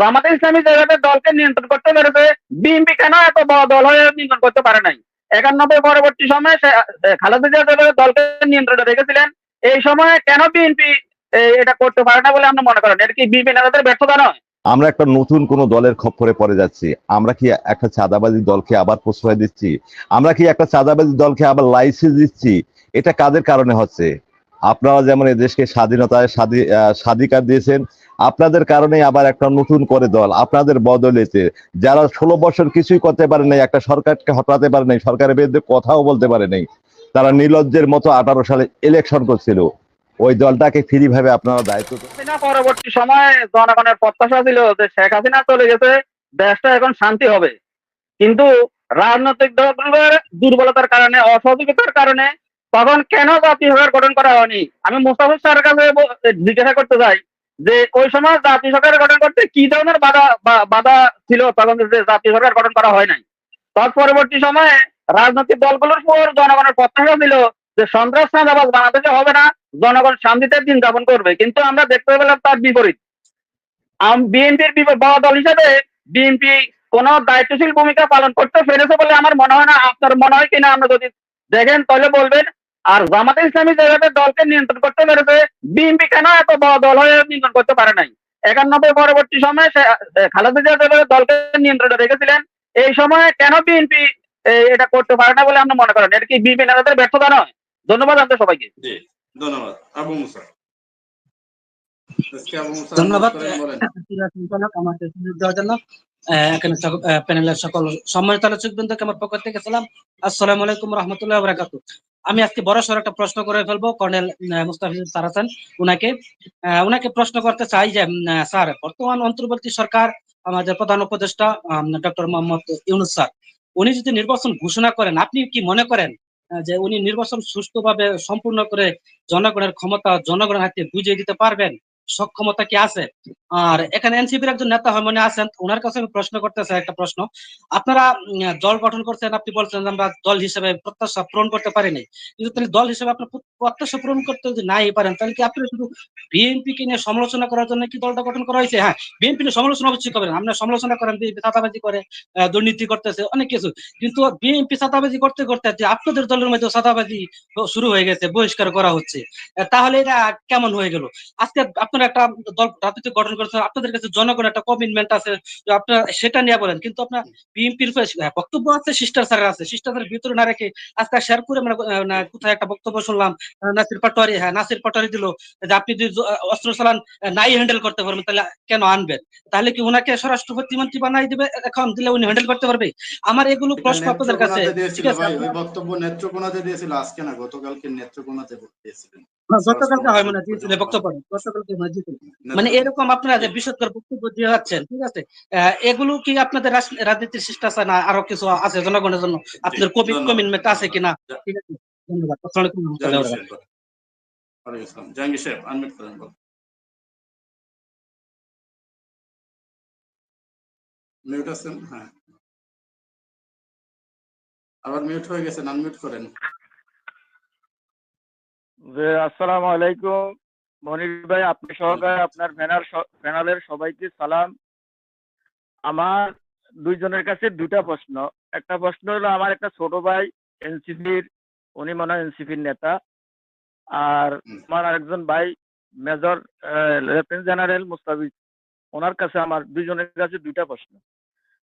জামাতে ইসলামী যেভাবে দলকে নিয়ন্ত্রণ করতে পেরেছে। বিএনপি কেন এত বড় দল হয়ে নিয়ন্ত্রণ করতে পারে নাই? একানব্বই পরবর্তী সময়ে খালেদা জিয়া দলকে নিয়ন্ত্রণে রেখেছিলেন। এই সময়ে কেন বিএনপি এটা করতে পারে না বলে আপনি মনে করেন? এটা কি বিএনপি নেতাদের ব্যর্থতা নয়? আমরা একটা নতুন কোন দলের খপ্পরে পড়ে যাচ্ছি। আমরা কি একটা চাঁদাবাজি দলকে আবার প্রশ্রয় দিচ্ছি? আমরা কি একটা চাঁদাবাজি দলকে আবার লাইসেন্স দিচ্ছি? এটা কাদের কারণে হচ্ছে? আপনারা যেমন এই দেশকে স্বাধীনতায় স্বাধী- স্বাধিকার দিয়েছেন, আপনাদের কারণে আবার একটা নতুন করে দল আপনাদের বদলেছে। যারা ষোলো বছর কিছুই করতে পারে নাই, একটা সরকারকে হটাতে পারে নাই, সরকারের বিরুদ্ধে কথাও বলতে পারে নাই, তারা নির্লজ্জের মতো আঠারো সালে ইলেকশন করছিল। ওই দলটাকে ফ্রি ভাবে আপনারা দায়িত্ব পরবর্তী সময়ে জনগণের প্রত্যাশা ছিল যে শেখ হাসিনা চলে গেছে, দেশটা এখন শান্তি হবে। কিন্তু রাজনৈতিক দলগুলোর দুর্বলতার কারণে, অসহযোগিতার কারণে তখন কেন জাতীয় গঠন করা হয়নি? আমি মুস্তাফিজ স্যারের কাছে জিজ্ঞাসা করতে চাই যে, ওই সময় জাতীয় সরকার গঠন করতে কি ধরনের বাধা বাধা ছিল তখন যে জাতীয় সরকার গঠন করা হয় নাই? তৎ পরবর্তী সময়ে রাজনৈতিক দলগুলোর উপর জনগণের প্রত্যাশা ছিল যে সন্ত্রাস চাঁদাবাজ বাংলাদেশে হবে না, জনগণ শান্তিতে দিন যাপন করবে। কিন্তু আমরা দেখতে পেলাম তার বিপরীত। বিএনপির বড় দল হিসেবে বিএনপি কোন দায়িত্বশীল ভূমিকা পালন করতে পেরেছে বলে আমার মনে হয় না। আপনার মনে হয় কিনা? আমরা যদি দেখেন তাহলে বলবেন আর জামাতে ইসলামী যেভাবে দলকে নিয়ন্ত্রণ করতে পেরেছে বিএনপি কেন এত বড় দল হয়ে নিয়ন্ত্রণ করতে পারে নাই? একানব্বই পরবর্তী সময়ে খালেদা জিয়া যেভাবে দলকে নিয়ন্ত্রণে রেখেছিলেন এই সময়ে কেন বিএনপি এটা করতে পারে না বলে আপনি মনে করেন? এটা কি বিএনপি নেতাদের ব্যর্থতা নয়? ধন্যবাদ আপনাদের সবাইকে। ধন্যবাদ। আবু মুসা। আজকে আবু মুসা ধন্যবাদ। দেওয়ার জন্য। এখানে প্যানেলের সকল সম্মানিত আলোচক বৃন্দকে আমার পক্ষ থেকে সালাম। আসসালামু আলাইকুম রহমতুল্লাহ বরাকাত আমি আজকে বড় সড় একটা প্রশ্ন করে ফেলব কর্নেল মুস্তাফিজুর সারাসান উনাকে। আহ, উনাকে প্রশ্ন করতে চাই যে স্যার বর্তমান অন্তর্বর্তী সরকার আমাদের প্রধান উপদেষ্টা ডক্টর মোহাম্মদ ইউনুস স্যার উনি যদি নির্বাচন ঘোষণা করেন আপনি কি মনে করেন যে উনি নির্বাচন সুষ্ঠুভাবে সম্পূর্ণ করে জনগণের ক্ষমতা জনগণের হাতে বুঝিয়ে দিতে পারবেন? সক্ষমতা কি আছে? আর এখানে এনসিপির একজন নেতা হয়, মনে আছেন? ওনার কাছে আমি প্রশ্ন করতে চাই একটা প্রশ্ন। আপনারা দল গঠন করছেন, আপনি বলছেন আমরা দল হিসেবে প্রত্যাশা পূরণ করতে পারিনি। কিন্তু তাহলে দল হিসেবে আপনার প্রত্যাশা পূরণ করতে যদি নাই পারেন, তাহলে কি আপনি শুধু বিএনপি কে নিয়ে সমালোচনা করার জন্য কি দলটা গঠন করা হয়েছে? হ্যাঁ বিএনপি নিয়ে সমালোচনা অবশ্যই করবেন আপনার সমালোচনা করেন, বিএনপি চাঁদাবাজি করে দুর্নীতি করতেছে, অনেক কিছু। কিন্তু বিএনপি চাঁদাবাজি করতে করতে যে আপনাদের দলের মধ্যে চাঁদাবাজি শুরু হয়ে গেছে, বহিষ্কার করা হচ্ছে। তাহলে এটা কেমন হয়ে গেল? আজকে আপনারা একটা দল রাজনীতি গঠন করেছেন আপনাদের কাছে জনগণ একটা কমিটমেন্ট আছে আপনারা সেটা নিয়ে বলেন। কিন্তু আপনার বিএনপির বক্তব্য আছে শিষ্টাচারের আছে শিষ্টাচারের ভিতরে না রেখে আজকে শেয়ার করে মানে কোথায় একটা বক্তব্য শুনলাম নাসির পাটোয়ারি হ্যাঁ নাসির পাটোয়ারি দিল যে আপনি যদি অস্ত্র চালান নাই হ্যান্ডেল করতে পারবেন তাহলে কেন আনবেন? তাহলে কি ওনাকে স্বরাষ্ট্র প্রতিমন্ত্রী বানাই দিবে? এখন দিলে উনি হ্যান্ডেল করতে পারবে? আমার এগুলো প্রশ্ন আপনাদের কাছে বক্তব্য নেত্রকোনাতে দিয়েছিল আজকে না গতকালকে নেত্রকোনাতে দিয়েছিলেন। হ্যাঁ, গতকালকে হয় মনে দিয়েছিল বক্তব্য গতকালকে মনে দিয়েছিল। মানে এরকম আপনারা যে বিশদকর বক্তব্য দিয়ে যাচ্ছেন ঠিক আছে? এগুলো কি আপনাদের রাজনীতির শিষ্টাচার না আরও কিছু আছে জনগণের জন্য? আপনাদের কবি কমিটমেন্ট আছে কিনা? ঠিক আছে ধন্যবাদ। আসসালামু আলাইকুম জাহাঙ্গীর সাহেব বলেন। ওয়ালাইকুম আসসালাম। জাহাঙ্গীর সাহেব আনমিট করেন মিউট আছেন? হ্যাঁ। আবার মিউট হয়ে গেছেন আনমিউট করেন। যে আসসালামু আলাইকুম। মনির ভাই আপনি সহকারে আপনার প্যানেল প্যানেলের সবাইকে সালাম। আমার দুইজনের কাছে দুটা প্রশ্ন। একটা প্রশ্ন হলো আমার একটা ছোট ভাই এনসিপির উনি মনে হয় এনসিপির নেতা। আর। আমার আরেকজন ভাই মেজর লেফটেন্যান্ট জেনারেল মুস্তাফিজ। ওনার কাছে আমার দুইজনের কাছে দুইটা প্রশ্ন।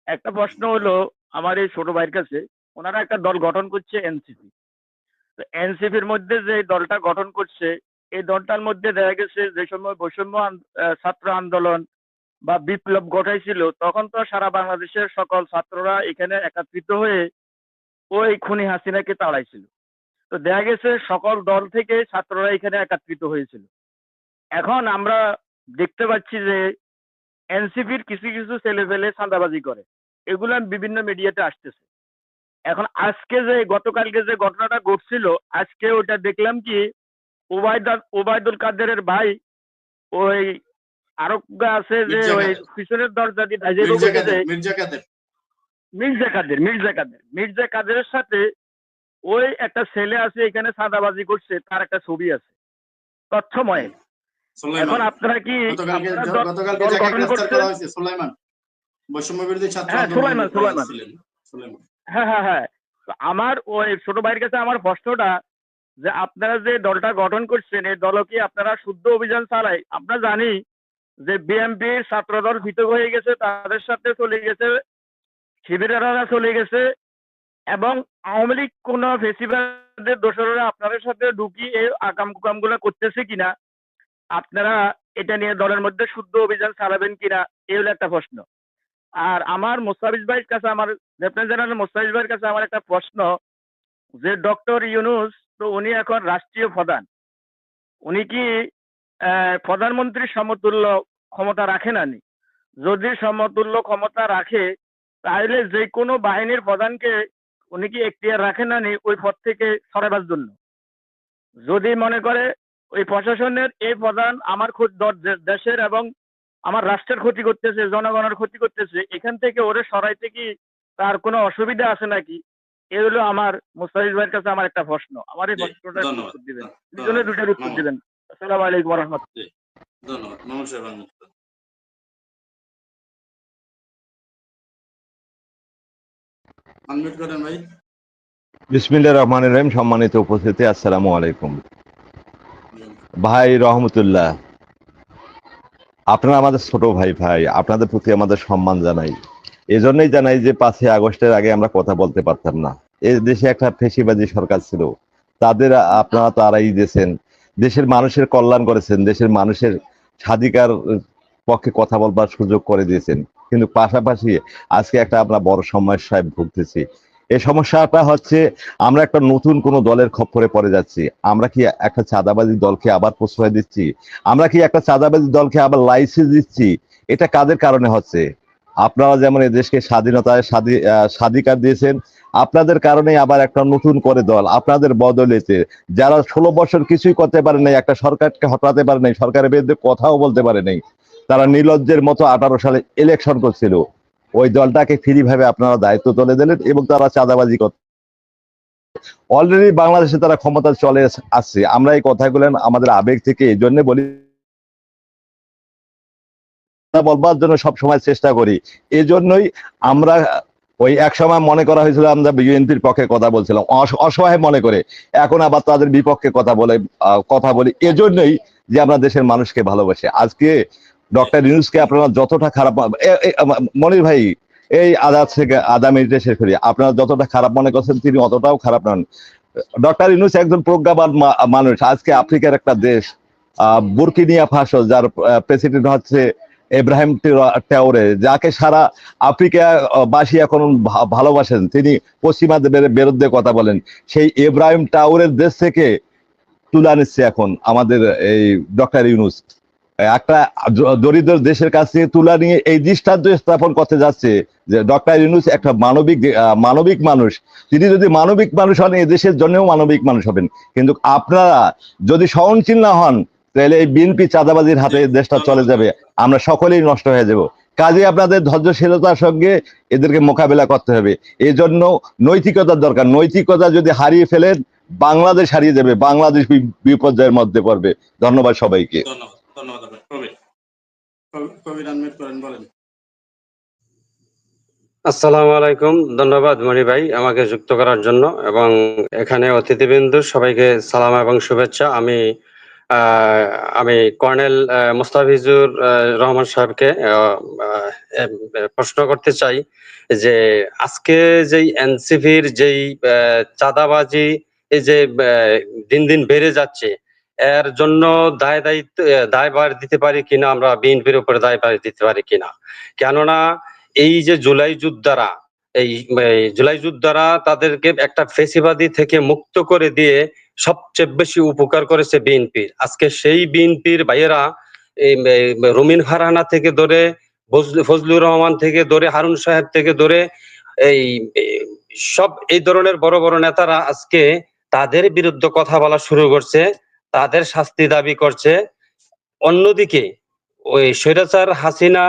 একটা প্রশ্ন হলো আমার এই ছোট ভাইয়ের কাছে ওনারা একটা দল গঠন করছে এনসিপি। এনসিপির মধ্যে যে দলটা গঠন করছে, এই দলটার মধ্যে দেখা গেছে যে সময় বৈষম্য ছাত্র আন্দোলন বা বিপ্লব ঘটাইছিল, তখন তো সারা বাংলাদেশের সকল ছাত্ররা এখানে একত্রিত হয়ে ওই খুনি হাসিনাকে তাড়াইছিল। তো দেখা গেছে সকল দল থেকে ছাত্ররা এখানে একত্রিত হয়েছিল। এখন আমরা দেখতে পাচ্ছি যে এনসিপির কিছু কিছু ছেলে পেলে চাঁদাবাজি করে। এগুলো বিভিন্ন মিডিয়াতে আসতেছে। এখন আজকে যে গতকালকে যে ঘটনাটা ঘটছিল আজকে ওটা দেখলাম কি ওবায়দুল ওবায়দুল কাদেরের ভাই ওই আরোগ্য আছে যে ওই পিছনের দরজা দিয়ে মির্জা কাদের মির্জা কাদের। মির্জা কাদের মির্জা কাদেরের সাথে ওই একটা ছেলে আছে এখানে সাদাবাজি করছে তার একটা ছবি আছে তথ্যময়। এখন আপনারা কি গতকালকে বৈষম্য বিরোধী ছাত্র হ্যাঁ, সুলাইমান। হ্যাঁ হ্যাঁ হ্যাঁ। আমার ওই ছোট ভাইয়ের কাছে আমার প্রশ্নটা যে আপনারা যে দলটা গঠন করছেন, এই দল কি আপনারা শুদ্ধ অভিযান চালাই আমরা জানি যে বিএনপির ছাত্রদল পৃথক হয়ে গেছে, তাদের সাথে চলে গেছে, শিবিরেরা চলে গেছে এবং আওয়ামী লীগ কোন ফেসিবাদের দোসররা আপনাদের সাথে ঢুকি এই আকাম কুকামগুলো করতেছে কিনা? আপনারা এটা নিয়ে দলের মধ্যে শুদ্ধ অভিযান চালাবেন কিনা? এই হলো একটা প্রশ্ন। আর আমার মোস্তাফিজ ভাইয়ের কাছে, আমার লেফটেন্যান্ট জেনারেল মোস্তাফিজ ভাইয়ের কাছে আমার একটা প্রশ্ন যে, ডক্টর ইউনুস তো উনি এখন রাষ্ট্রীয় প্রধান। উনি কি প্রধানমন্ত্রীর সমতুল্য ক্ষমতা রাখে না নি? যদি সমতুল্য ক্ষমতা রাখে, তাহলে যে কোনো বাহিনীর প্রধানকে উনি কি এখতিয়ার রাখে না ওই পদ থেকে সরাবার জন্য? যদি মনে করে ওই প্রশাসনের এই প্রধান আমার খুব দেশের এবং আমার রাষ্ট্রের ক্ষতি করতেছে জনগণের ক্ষতি করতেছে এখান থেকে ওরে সরাইতে কি তার কোনো অসুবিধা আছে নাকি? এ হলো আমার মুস্তাফিজ ভাইয়ের কাছে আমার একটা প্রশ্ন। আমার এই প্রশ্নটা উত্তর দিবেন। দুজনে দুটার উত্তর দিবেন। আসসালামু আলাইকুম রহমতুল্লাহ ধন্যবাদ। আনমিউট করেন ভাই। রহিম। সম্মানিত উপস্থিতি আসসালামু আলাইকুম। ভাই রহমতুল্লাহ। আপনারা আমাদের ছোট ভাই ভাই, আপনাদের প্রতি আমাদের সম্মান জানাই। এজন্যই জানাই যে পাঁচই আগস্টের আগে আমরা কথা বলতে পারতাম না। এই দেশে একটা ফেসিবাজি সরকার ছিল। তাদের আপনারা তারাই দিয়েছেন। দেশের মানুষের কল্যাণ করেছেন, দেশের মানুষের স্বাধিকার পক্ষে কথা বলবার সুযোগ করে দিয়েছেন। কিন্তু পাশাপাশি আজকে একটা আমরা বড় সমস্যায় ভুগতেছি। এই সমস্যাটা হচ্ছে আমরা একটা নতুন কোনো দলের খপ্পরে পড়ে যাচ্ছি। আমরা কি একটা চাঁদাবাজি দলকে আবার প্রশ্রয় দিচ্ছি? আমরা কি একটা চাঁদাবাজি দলকে আবার লাইসেন্স দিচ্ছি? এটা কাদের কারণে হচ্ছে? আপনারা যেমন এই দেশকে স্বাধীনতায় স্বাধিকার দিয়েছেন, আপনাদের কারণে আবার একটা নতুন করে দল আপনাদের বদলেছে যারা ষোলো বছর কিছুই করতে পারে নাই, একটা সরকারকে হটাতে পারে নাই, সরকারের বিরুদ্ধে কথাও বলতে পারে নাই, তারা নির্লজ্জের মতো আঠারো সালে ইলেকশন করছিল। ওই দলটাকে ফ্রি ভাবে আপনারা দায়িত্ব তুলে দিলেন এবং তারা চাঁদাবাজি করতে অলরেডি বাংলাদেশে তারা ক্ষমতা চলে আসছে। আমরা এই কথাগুলো আমাদের আবেগ থেকে এই জন্য বলি বলবার জন্য সব সময় চেষ্টা করি। এই জন্যই আমরা ওই এক সময় মনে করা হয়েছিল, আমরা বিএনপির পক্ষে কথা বলছিলাম। অস- অসহায় মনে করে। এখন আবার তাদের বিপক্ষে কথা বলে কথা বলি। এজন্যই যে আমরা দেশের মানুষকে ভালোবাসি। আজকে ডক্টর ইউনুসকে আপনারা যতটা খারাপ মনির ভাই, এই আদাত থেকে আদা মিনিটে শেষ করি আপনারা যতটা খারাপ মনে করছেন তিনি অতটাও খারাপ নন। ডক্টর ইউনুস একজন প্রজ্ঞাবান মানুষ, আজকে আফ্রিকার একটা দেশ বুরকিনিয়া ফাসো, যার প্রেসিডেন্ট হচ্ছে এব্রাহিম টে- ট্যাওরে যাকে সারা আফ্রিকা বাসী এখন ভালোবাসেন। তিনি পশ্চিমাদের বের- বিরুদ্ধে কথা বলেন। সেই এব্রাহিম টাওরের দেশ থেকে তুলে নিচ্ছে এখন আমাদের এই ডক্টর ইউনুস। একটা দরিদ্র দেশের কাছে তুলা নিয়ে এই দৃষ্টান্ত স্থাপন করতে যাচ্ছে যে ডক্টর ইউনুস একটা মানবিক মানবিক মানুষ। তিনি যদি মানবিক মানুষ হন, এই দেশের জন্যও মানবিক মানুষ হবেন। কিন্তু আপনারা যদি সহনশীল না হন, তাহলে এই বিএনপি চাঁদাবাজির হাতে দেশটা চলে যাবে। আমরা সকলেই নষ্ট হয়ে যাব। কাজে আপনাদের ধৈর্যশীলতার সঙ্গে এদেরকে মোকাবেলা করতে হবে। এই জন্য নৈতিকতার দরকার। নৈতিকতা যদি হারিয়ে ফেলেন, বাংলাদেশ হারিয়ে যাবে। বাংলাদেশ বিপর্যয়ের মধ্যে পড়বে। ধন্যবাদ সবাইকে। ধন্যবাদ ধন্যবাদ আপনাকে কবির কবি- করেন বলেন। আসসালামু আলাইকুম ধন্যবাদ মণি ভাই আমাকে যুক্ত করার জন্য এবং এখানে অতিথিবৃন্দু সবাইকে সালাম এবং শুভেচ্ছা। আমি আহ, আমি কর্নেল আহ, মোস্তাফিজুর আহ, রহমান সাহেবকে প্রশ্ন করতে চাই যে আজকে যেই এনসিপির যেই চাঁদাবাজি এই যে দিন দিন বেড়ে যাচ্ছে এর জন্য দায় দায়িত্ব দায়ভার দিতে পারি কিনা, আমরা বিএনপির উপরে দায়ভার দিতে পারি কিনা। কেননা এই যে জুলাই যোদ্ধারা এই জুলাই যোদ্ধারা তাদেরকে একটা ফেসিবাদী থেকে মুক্ত করে দিয়ে সবচেয়ে বেশি উপকার করেছে বিএনপির। আজকে সেই বিএনপির ভাইয়েরা রুমিন ফারহানা থেকে ধরে ফজলুর রহমান থেকে ধরে, হারুন সাহেব থেকে ধরে, এই সব এই ধরনের বড় বড় নেতারা আজকে তাদের বিরুদ্ধে কথা বলা শুরু করছে। তাদের শাস্তি দাবি করছে। অন্যদিকে, ওই স্বৈরাচার হাসিনা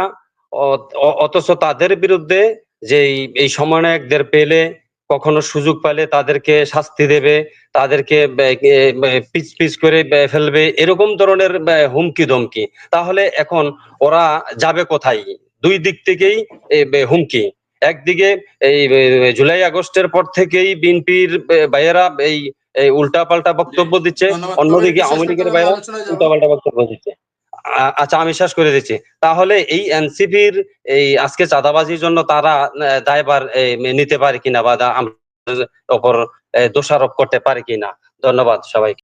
অথচ তাদের বিরুদ্ধে যে এই- সমন্বয়কদের পেলে কখনো সুযোগ পেলে তাদেরকে শাস্তি দেবে, তাদেরকে পিচ পিচ করে ফেলবে, এরকম ধরনের হুমকি ধমকি তাহলে এখন ওরা যাবে কোথায়? দুই দিক থেকেই হুমকি। একদিকে এই জুলাই আগস্টের পর থেকেই বিএনপির ভাইয়েরা এই এই উল্টা পাল্টা বক্তব্য দিচ্ছে অন্যদিকে আওয়ামী লীগের বাইরে উল্টাপাল্টা উল্টা পাল্টা বক্তব্য দিচ্ছে। আচ্ছা আমি শেষ করে দিচ্ছি। তাহলে এই এনসিপির এই আজকে চাঁদাবাজির জন্য তারা দায়বার নিতে পারে কিনা বা আমাদের ওপর দোষারোপ করতে পারে কিনা? ধন্যবাদ সবাইকে।